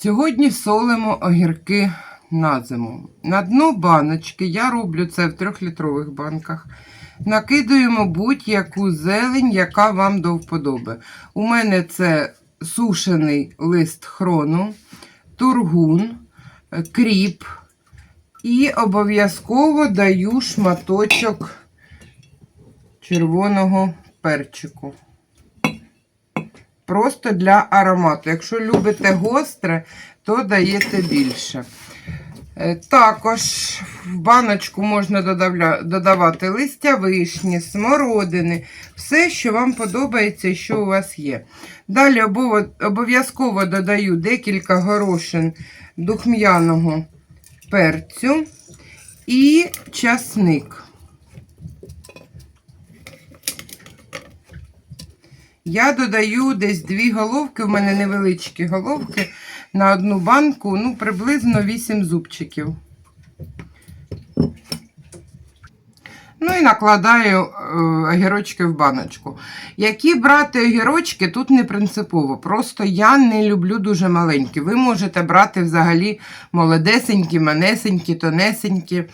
Сьогодні солимо огірки на зиму. На дно баночки, я роблю це в трьохлітрових банках. Накидуємо будь-яку зелень, яка вам до вподоби. У мене це сушений лист хрону, тургун, кріп і обов'язково даю шматочок червоного перчику. Просто для аромату. Якщо любите гостре, то даєте більше. Е, Також в баночку можна додавати листя вишні, смородини, все, що вам подобається що у вас є. Далі обов'язково додаю декілька горошин духм'яного перцю і часник. Я додаю десь дві головки, в мене невеличкі головки на одну банку, ну, приблизно 8 зубчиків. Ну і накладаю е, огірочки в баночку. Які брати огірочки, тут не принципово. Просто я не люблю дуже маленькі. Ви можете брати взагалі молодесенькі, манесенькі, тонесенькі.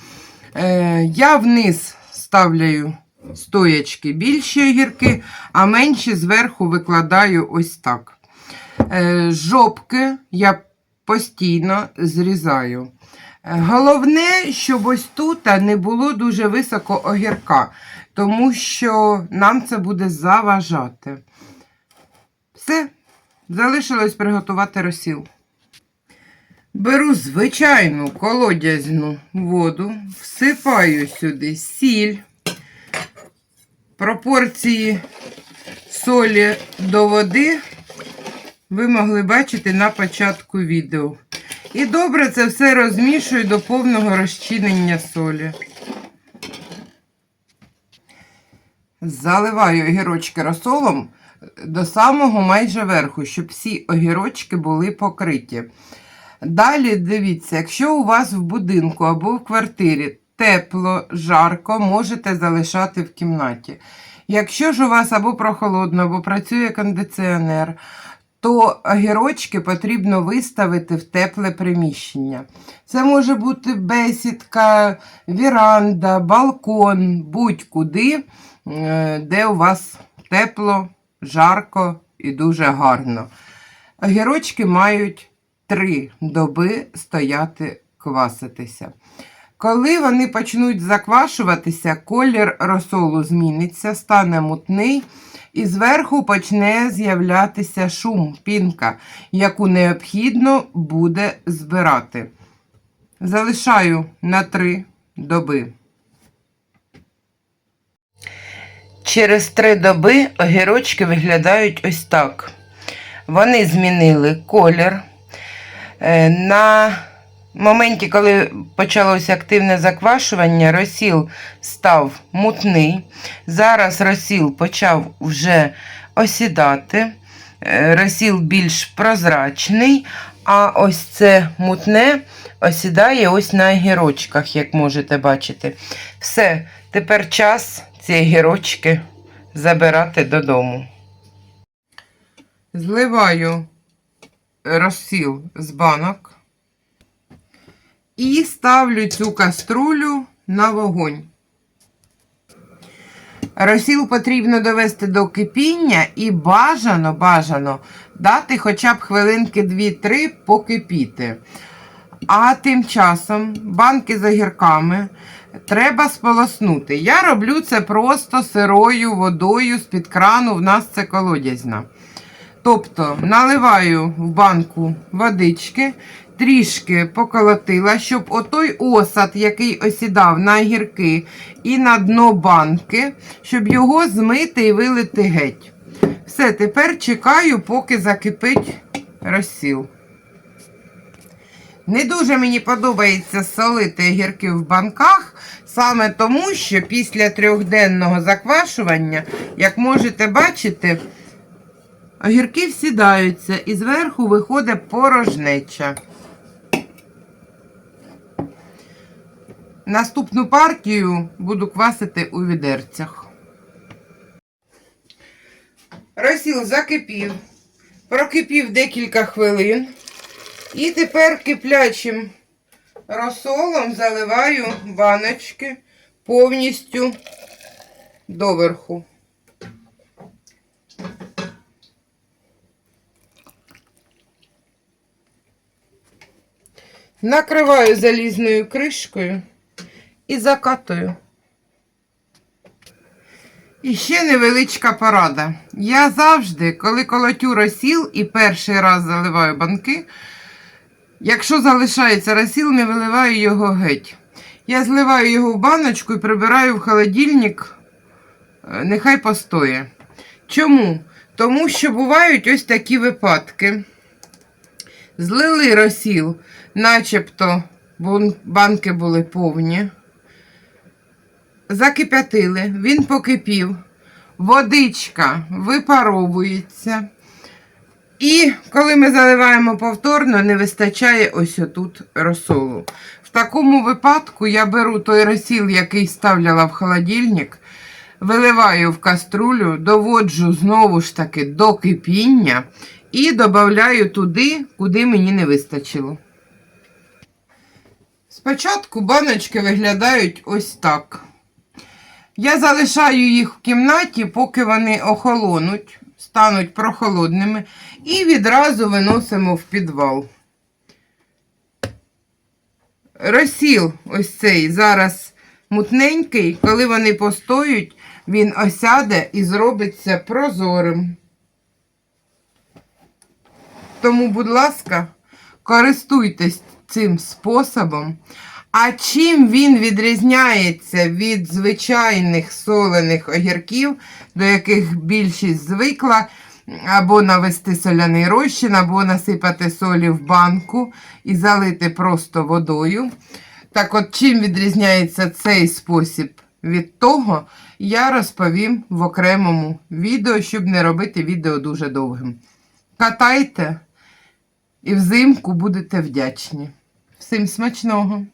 Е, я вниз ставляю стоячки більші огірки, а менші зверху викладаю ось так. Е, жопки я постійно зрізаю. Е, Головне, щоб ось тут не було дуже високо огірка, тому що нам це буде заважати. Все, залишилось приготувати розсіл. Беру звичайну колодязну воду, всипаю сюди сіль, пропорції солі до води ви могли бачити на початку відео. І добре це все розмішую до повного розчинення солі. Заливаю огірочки розсолом до самого майже верху, щоб всі огірочки були покриті. Далі дивіться, якщо у вас в будинку або в квартирі тепло, жарко, можете залишати в кімнаті. Якщо ж у вас або прохолодно, або працює кондиціонер, то огірочки потрібно виставити в тепле приміщення. Це може бути бесідка, віранда, балкон, будь-куди, е, де у вас тепло, жарко і дуже гарно. Огірочки мають три доби стояти кваситися. Коли вони почнуть заквашуватися, колір розсолу зміниться, стане мутний, і зверху почне з'являтися шум, пінка, яку необхідно буде збирати. Залишаю на три доби. Через три доби огірочки виглядають ось так. Вони змінили колір. Е, На моменті, коли почалося активне заквашування, розсіл став мутний. Зараз розсіл почав вже осідати. Е, Розсіл більш прозрачний, а ось це мутне осідає ось на огірочках, як можете бачити. Все, тепер час ці огірочки забирати додому. Зливаю розсіл з банок і ставлю цю каструлю на вогонь. Розсіл потрібно довести до кипіння і бажано, бажано дати хоча б хвилинки 2-3 покипіти. А тим часом банки з огірками треба сполоснути. Я роблю це просто сирою водою з-під крану, в нас це колодязна. Тобто наливаю в банку водички, трішки поколотила, щоб отой осад, який осідав на гірки і на дно банки, щоб його змити і вилити геть. Все, тепер чекаю, поки закипить розсіл. Не дуже мені подобається солити гірки в банках, саме тому, що після трьохденного заквашування, як можете бачити, огірки всідаються і зверху виходить порожнеча. Наступну партію буду квасити у відерцях. Розсіл закипів, прокипів декілька хвилин. І тепер киплячим розсолом заливаю баночки повністю доверху. Накриваю залізною кришкою і закатую. І ще невеличка порада. Я завжди, коли колотю розсіл і перший раз заливаю банки, якщо залишається розсіл, не виливаю його геть. Я зливаю його в баночку і прибираю в холодильник, е, нехай постоє. Чому? Тому що бувають ось такі випадки. Злили розсіл, начебто банки були повні. Закип'ятили, він покипів, водичка випаровується. І коли ми заливаємо повторно, не вистачає ось отут розсолу. В такому випадку я беру той розсіл, який ставляла в холодильник, виливаю в каструлю, доводжу знову ж таки до кипіння і додаю туди, куди мені не вистачило. Спочатку баночки виглядають ось так. Я залишаю їх в кімнаті, поки вони охолонуть, стануть прохолодними, і відразу виносимо в підвал. Розсіл ось цей зараз мутненький, коли вони постоють, він осяде і зробиться прозорим. Тому, будь ласка, користуйтесь цим способом. А чим він відрізняється від звичайних солених огірків, до яких більшість звикла, або навести соляний розчин, або насипати солі в банку і залити просто водою. Так от, чим відрізняється цей спосіб від того, я розповім в окремому відео, щоб не робити відео дуже довгим. Катайте і взимку будете вдячні. Всім смачного!